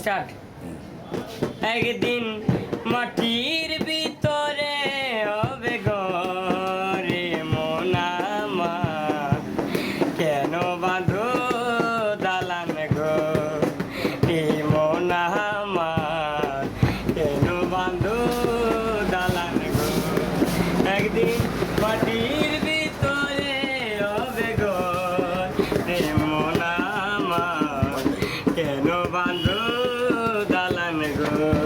Start. একদিন মাটির ভিতরে হবে গরে মনামা কেন বাঁধো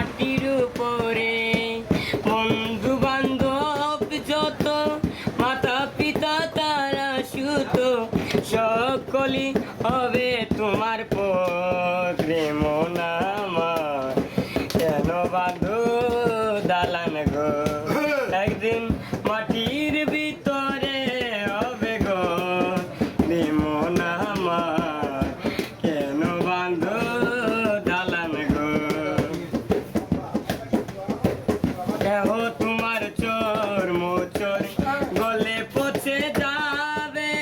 মাটির উপরে। বন্ধু বান্ধব যত মাতা পিতা তারা সুত সকলি হবে তোমার পত্রে মনামার দেহ তোমার চোর মোচর। গলে পচে যাবে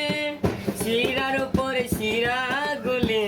শিরার উপরে শিরা গলে।